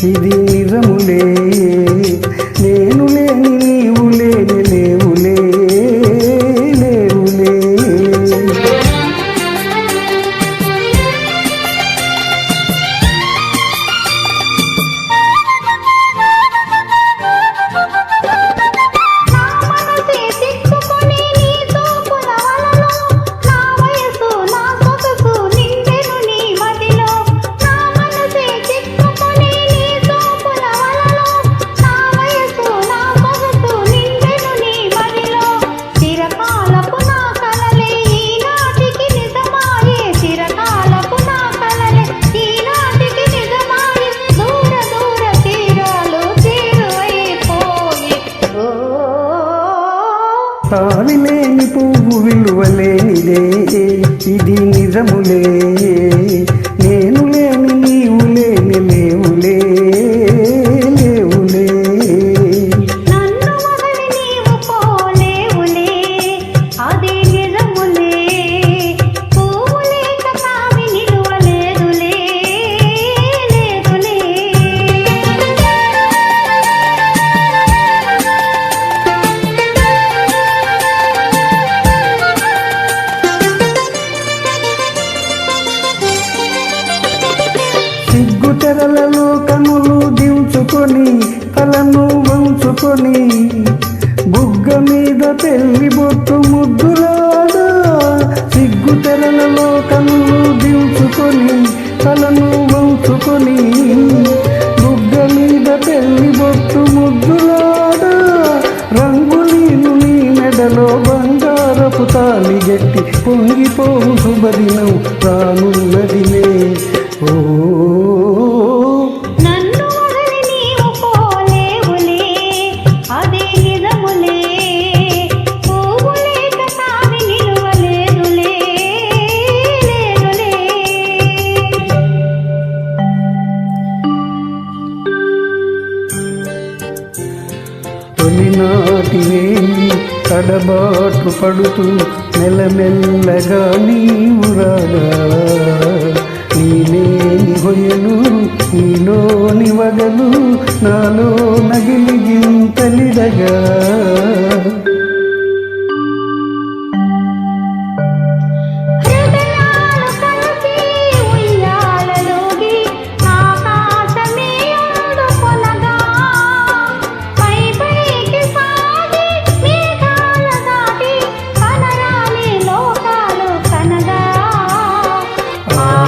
మంచిది నిజములే నువ్వు విలువలేనిదే ఇది నిజములే. నేను లేని నీవు లేనిలే. తెరలలో కనులు దించుకొని తలను వంచుకొని గుగ్గ మీద పెళ్ళి బొట్టు ముద్దులాడా సిగ్గు తెరలలో కనులు దించుకొని తలను వంచుకొని బుగ్గ మీద పెళ్ళి బొట్టు ముద్దులాడా రంగులీను నీ మెడలో బంగారపు తాలి గట్టి పొంగిపోవు శుభదినం రానున్నదిలే. ఓ తొలినాటి తడబాటు పడుతూ మెల్లమెల్లగా నీవు రాగా. నీలేని హొయలు నీలోని వగలు నాలో నగిలి